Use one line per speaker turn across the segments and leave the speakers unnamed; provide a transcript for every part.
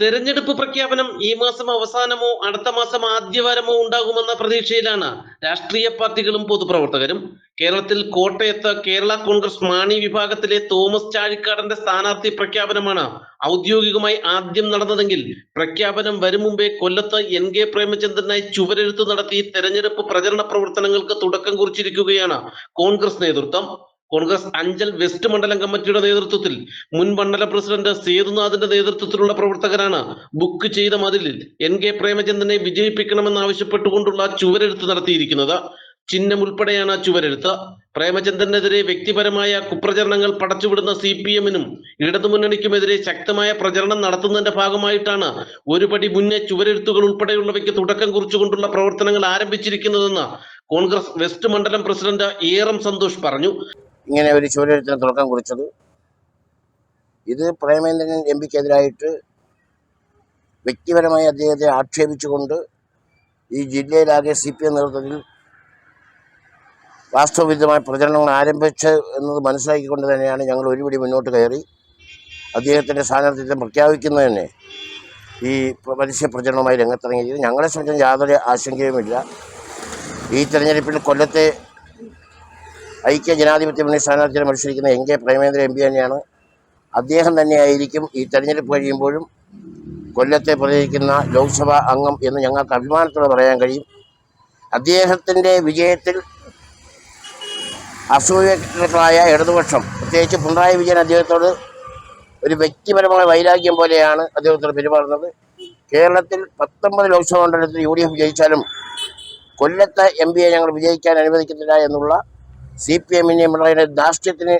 തെരഞ്ഞെടുപ്പ് പ്രഖ്യാപനം ഈ മാസം അവസാനമോ അടുത്ത മാസം ആദ്യവാരമോ ഉണ്ടാകുമെന്ന പ്രതീക്ഷയിലാണ് രാഷ്ട്രീയ പാർട്ടികളും പൊതുപ്രവർത്തകരും. കേരളത്തിൽ കോട്ടയത്ത് കേരള കോൺഗ്രസ് മാണി വിഭാഗത്തിലെ തോമസ് ചാഴിക്കാടന്റെ സ്ഥാനാർത്ഥി പ്രഖ്യാപനമാണ് ഔദ്യോഗികമായി ആദ്യം നടന്നതെങ്കിൽ പ്രഖ്യാപനം വരും മുമ്പേ കൊല്ലത്ത് എൻ കെ പ്രേമചന്ദ്രനായി ചുവരെഴുത്ത് നടത്തി തെരഞ്ഞെടുപ്പ് പ്രചരണ പ്രവർത്തനങ്ങൾക്ക് തുടക്കം കുറിച്ചിരിക്കുകയാണ് കോൺഗ്രസ് നേതൃത്വം. കോൺഗ്രസ് അഞ്ചൽ വെസ്റ്റ് മണ്ഡലം കമ്മിറ്റിയുടെ നേതൃത്വത്തിൽ മുൻ മണ്ഡല പ്രസിഡന്റ് സേതുനാഥിന്റെ നേതൃത്വത്തിലുള്ള പ്രവർത്തകരാണ് ബുക്ക് ചെയ്ത മതിലിൽ എൻ കെ പ്രേമചന്ദ്രനെ വിജയിപ്പിക്കണമെന്ന് ആവശ്യപ്പെട്ടുകൊണ്ടുള്ള ചുവരെഴുത്ത് നടത്തിയിരിക്കുന്നത്. ചിഹ്നം ഉൾപ്പെടെയാണ് ചുവരെഴുത്ത്. പ്രേമചന്ദ്രനെതിരെ വ്യക്തിപരമായ കുപ്രചരണങ്ങൾ പടച്ചുവിടുന്ന സി പി എമ്മിനും ഇടതുമുന്നണിക്കുമെതിരെ ശക്തമായ പ്രചരണം നടത്തുന്നതിന്റെ ഭാഗമായിട്ടാണ് ഒരുപടി മുന്നേ ചുവരെഴുത്തുകൾ ഉൾപ്പെടെയുള്ളവയ്ക്ക് തുടക്കം കുറിച്ചുകൊണ്ടുള്ള പ്രവർത്തനങ്ങൾ ആരംഭിച്ചിരിക്കുന്നതെന്ന് കോൺഗ്രസ് വെസ്റ്റ് മണ്ഡലം പ്രസിഡന്റ് ഏറം സന്തോഷ് പറഞ്ഞു.
ഇങ്ങനെ ഒരു ചുവരെഴുത്തിന് തുടക്കം കുറിച്ചത്. ഇത് പ്രേമേന്ദ്രൻ എം പിക്കെതിരായിട്ട് വ്യക്തിപരമായി അദ്ദേഹത്തെ ആക്ഷേപിച്ചുകൊണ്ട് ഈ ജില്ലയിലാകെ സി പി എം നേതൃത്വത്തിൽ വാസ്തവവിരുദ്ധമായ പ്രചരണങ്ങൾ ആരംഭിച്ച് എന്നത് മനസ്സിലാക്കിക്കൊണ്ട് തന്നെയാണ് ഞങ്ങൾ ഒരുപടി മുന്നോട്ട് കയറി അദ്ദേഹത്തിന്റെ സ്ഥാനാർത്ഥിത്വം പ്രഖ്യാപിക്കുന്നത് ഈ പരസ്യ പ്രചരണവുമായി രംഗത്തിറങ്ങിയത് ഞങ്ങളെ സംബന്ധിച്ച് യാതൊരു ആശങ്കയുമില്ല. ഈ തെരഞ്ഞെടുപ്പിൽ കൊല്ലത്തെ ഐക്യ ജനാധിപത്യ മുന്നണി സ്ഥാനാർത്ഥിയെ മത്സരിക്കുന്ന N K Premachandran M P തന്നെയാണ്. അദ്ദേഹം തന്നെയായിരിക്കും ഈ തെരഞ്ഞെടുപ്പ് കഴിയുമ്പോഴും കൊല്ലത്തെ പ്രതികരിക്കുന്ന ലോക്സഭാ അംഗം എന്ന് ഞങ്ങൾക്ക് അഭിമാനത്തോടെ പറയാൻ കഴിയും. അദ്ദേഹത്തിന്റെ വിജയത്തിൽ അസൂയക്കളായ ഇടതുപക്ഷം പ്രത്യേകിച്ച് പിണറായി വിജയൻ അദ്ദേഹത്തോട് ഒരു വ്യക്തിപരമായ വൈരാഗ്യം പോലെയാണ് അദ്ദേഹത്തോട് പെരുമാറുന്നത്. കേരളത്തിൽ പത്തൊമ്പത് ലോക്സഭാ മണ്ഡലത്തിൽ യു ഡി എഫ് ജയിച്ചാലും കൊല്ലത്തെ എം പിയെ ഞങ്ങൾ വിജയിക്കാൻ അനുവദിക്കുന്നില്ല എന്നുള്ള സി പി എമ്മിനെ പിണറായിയുടെ ധാർഷ്ട്യത്തിന്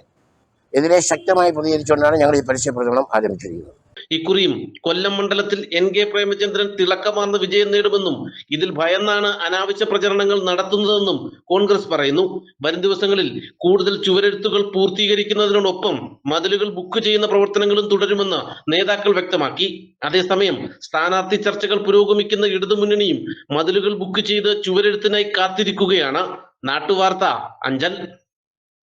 എതിരെ ശക്തമായി പ്രതികരിച്ചുകൊണ്ടാണ് ഞങ്ങൾ ഈ പരസ്യ പ്രചരണം ആരംഭിച്ചിരിക്കുന്നത്.
ഇക്കുറിയും കൊല്ലം മണ്ഡലത്തിൽ എൻ കെ പ്രേമചന്ദ്രൻ തിളക്കമാർന്ന വിജയം നേടുമെന്നും ഇതിൽ ഭയന്നാണ് അനാവശ്യ പ്രചരണങ്ങൾ നടത്തുന്നതെന്നും കോൺഗ്രസ് പറയുന്നു. വരും ദിവസങ്ങളിൽ കൂടുതൽ ചുവരെഴുത്തുകൾ പൂർത്തീകരിക്കുന്നതിനോടൊപ്പം മതിലുകൾ ബുക്ക് ചെയ്യുന്ന പ്രവർത്തനങ്ങളും തുടരുമെന്ന് നേതാക്കൾ വ്യക്തമാക്കി. അതേസമയം സ്ഥാനാർത്ഥി ചർച്ചകൾ പുരോഗമിക്കുന്ന ഇടതുമുന്നണിയും മതിലുകൾ ബുക്ക് ചെയ്ത് ചുവരെഴുത്തിനായി കാത്തിരിക്കുകയാണ്. നാട്ടുവാർത്ത അഞ്ചൽ